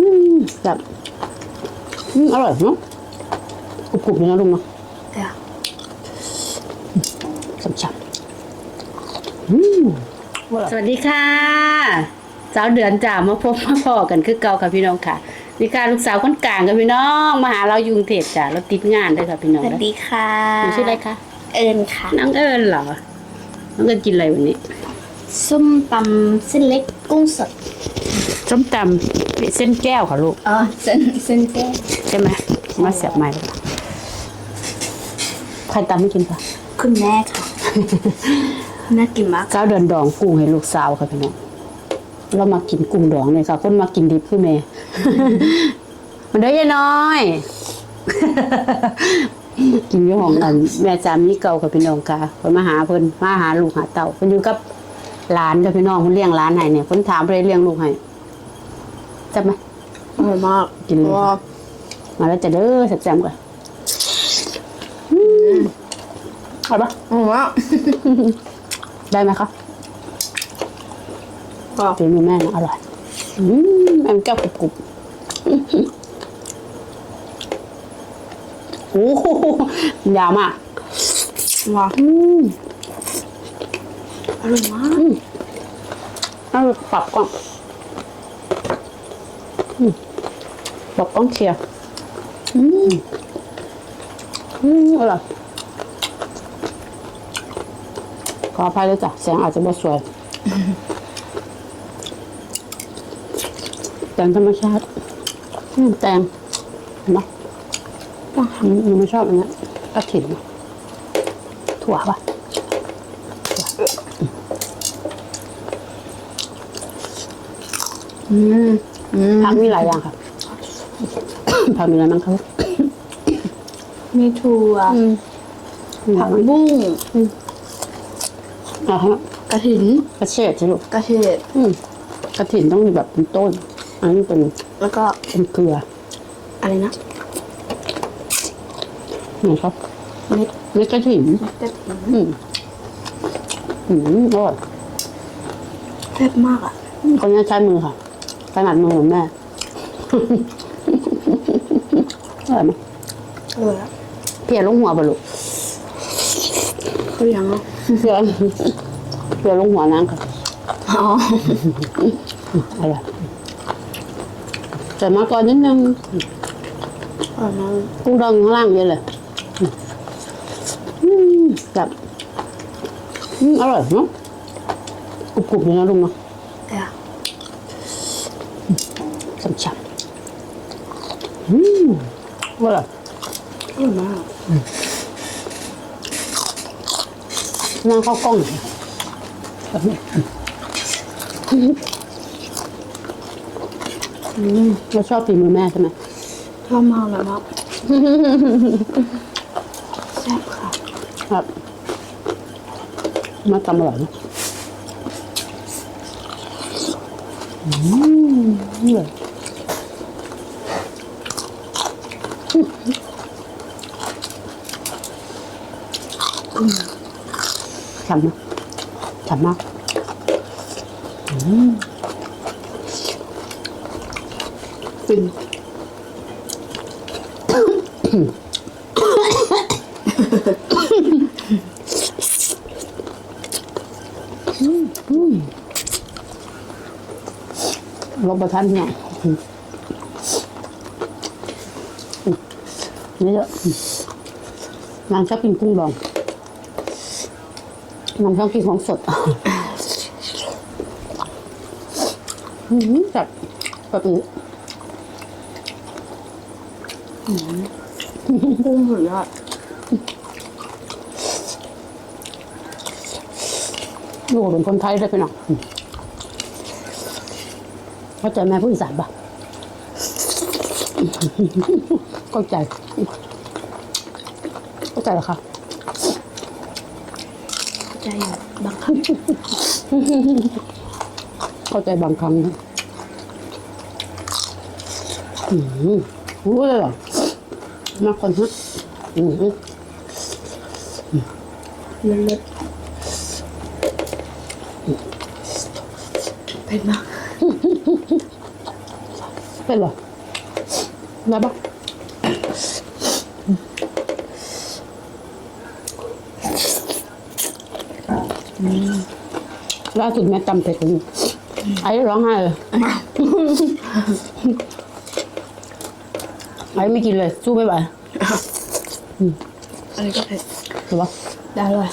อืมแบบอืมอร่อยเนาะกรุบๆเลยนะลุงเนาะจ้ะฉ่ำๆอืมสวัสดีค่ะสาวเดือนจ่ามาพบมาพอกันคือเก่าค่ะพี่น้องค่ะนี่ค่ะลูกสาวคนกลางค่ะพี่น้องมาหาเราอยู่กรุงเทพจ้ะเราติดงานด้วยค่ะพี่น้องสวัสดีค่ะหนูชื่ออะไรคะเอิญค่ะ น้องเอิญเหรอน้องเอิญกินอะไรวันนี้ ส้มตำเส้นเล็กกุ้งสด ส้มตำเส้นแก้วค่ะลูก อ๋อเส้นเส้นแก้วใช่ไหมมาเสียบใหม่เลยค่ะใครตำไม่กินค่ะคุณแม่ค่ะ น่ากินมากเจ้าเดินดองกุ้งให้ลูกสาวค่ะพี่น้องเรามากินกุ้งดองเลยค่ะ คนมากินดิบคือเมย์มันได้อยายน้อย กินอยู่ห้องกันแม่จามีเก่ากับพี่น้องค่ะเพิ่นมาหาเพิ่นมาหาลูกหาเต่าเพิ่นอยู่กับหลานกับพี่น้องเพิ่นเลี้ยงหลานให้เนี่ยเพิ่นถามเพิ่นเลี้ยงลูกให้ จับไหมอร่อยมากกินเลยว้ามาแล้วจะเด้อแซ่บๆก่อนอืมเอาปะอร่อยมากได้ไหมคะว้าวฝีมือแม่นะอร่อย อืมแอมแก้วกรุบกรุบโอ้โหยาวมากว้าวอืมอร่อยมากเอาปรับกล้อ งอืมปรับกล้องเชียร์อืมอืมอร่อยขออภัยด้วยจ้ะเสียงอาจจะไม่สวยแตงธรรมชาติอืมแตงเห็นไหมอืมหนูไม่ชอบอันเนี้ยกระถิ่นถั่วป่ะถั่วอืม อืมผักมีหลายอย่างค่ะ ผักมีอะไรบ้างครับมีถั่วผัผักกบุ้งอะฮะกระถินกระเฉดใช่ลูกกระเฉดอืมกระถิ่นต้องมีแบบเป็นต้น อันนี้เป็นแล้วก็เป็นเกลืออะไรนะนี่ครับเม็ดเม็ดกระถิ่นกระถินอืมอืมอร่อยแซ่บมากอะคนนี้ใช้มือค่ะ ขนาดมือของแม่ อร่อยไหมอร่อยอะเพียลงหัวปะลูกก็ยังอะเพียเพียลงหัวน้ำค่ะอ๋ออร่อยแต่มาก่อนนิดนึงอร่อยมากกุ้งดองอยู่ข้างล่างเยอะเลยอืมแบบอืมอร่อยเนาะกรุบๆเลยนะลุงเนาะ จ้ะฉ่ำๆอืมอร่อยอร่อยมากนั่งเข้ากล้องหน่อยแบบนี้อืมเราชอบฝีมือแม่ใช่ไหมชอบมากเลยมากแซ่บค่ะ ครับ มาตำอร่อยนะ อืมเนี่ยฉ่ำนะ ฉ่ำมากฟินรบประทานเนี่ยนี่เยอะนางชอบกินกุ้งดองนางชอบกินของสดอืมจับแบบนี้กุ้งสุดยอดลูกเป็นคนไทยด้วยพี่น้องอืม เข้าใจแม่ผู้อีสานปะเข้าใจ เข้าใจเหรอคะใจอยู่บางครั้งเข้าใจบางครั้งนะอืมรู้เลยเหรอมาคนฮะอืมเลิศๆเผ็ดมาก เป็นเหรอได้ปะล่าสุดแม่ตำเผ็ดอยู่ไอ้ร้องไห้เลยไอ้ไม่กินเลยสู้ไม่ไหวอันนี้ก็เผ็ดหรือวะได้เลย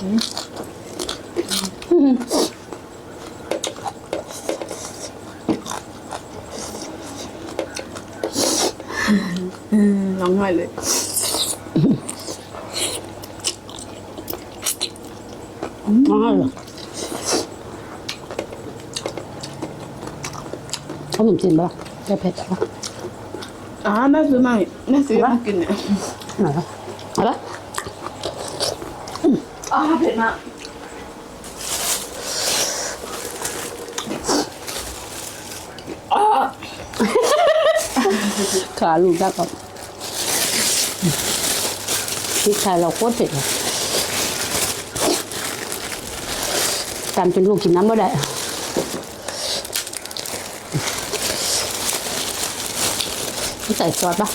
ร้องไห้เลยร้องไห้เหรอเขนมจีนปะล่ะได้เผ็ดปะอ่าแม่ซื้อมาแม่ซื้อมากินเนี่ยไหนวะเอาละอ่าเผ็ดมากอ่าขาลูกได้ก่อนพริกไทยเราโคตรเผ็ดเลยตามจนลูกกินน้ำไม่ได้ ใส่ซอสปะ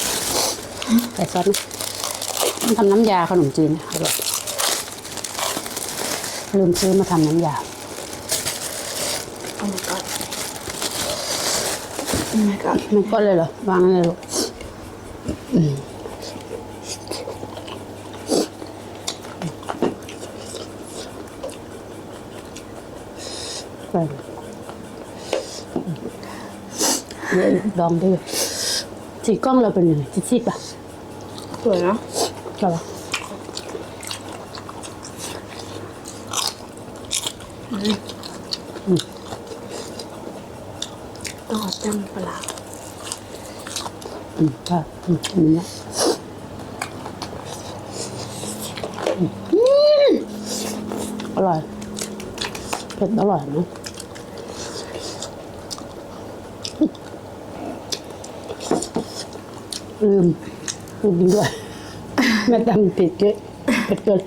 ใส่ซอสไหมมันทำน้ำยาขนมจีนอร่อย ลืมซื้อมาทำน้ำยาโอ้ my god โอ้ my god มันก็เลยเหรอ วางเลยลูกอืมไปเดี๋ยวลองดูสีกล้องเราเป็นยังไงซีดๆป่ะสวยนะใช่ป่ะ ต้อจำปลาอืมใช่อืมอันนี้อืมอร่อยเผ็ดอร่อยนะลืมลืมด้วย แม่ตำผิดเยอะเผ็ดเกิน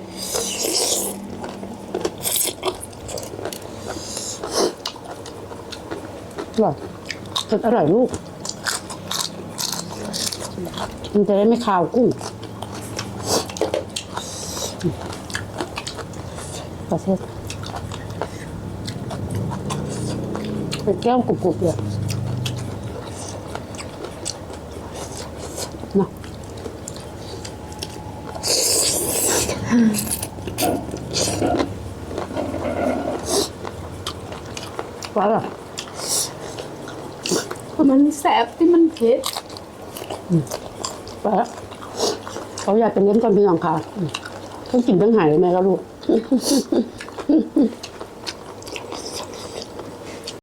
อร่อยเผ็ดอร่อยลูก มันจะได้ไม่คาวกุ้งประเทศเป็นแก้วกรุบๆเลยนะว้า พมันแสบที่มันเผ็ดไปแล้วเขาอยากเป็นเลี้ยงก่อนพี่น้องค่ะต้องกินต้องหายเลยแม่ก็ลูก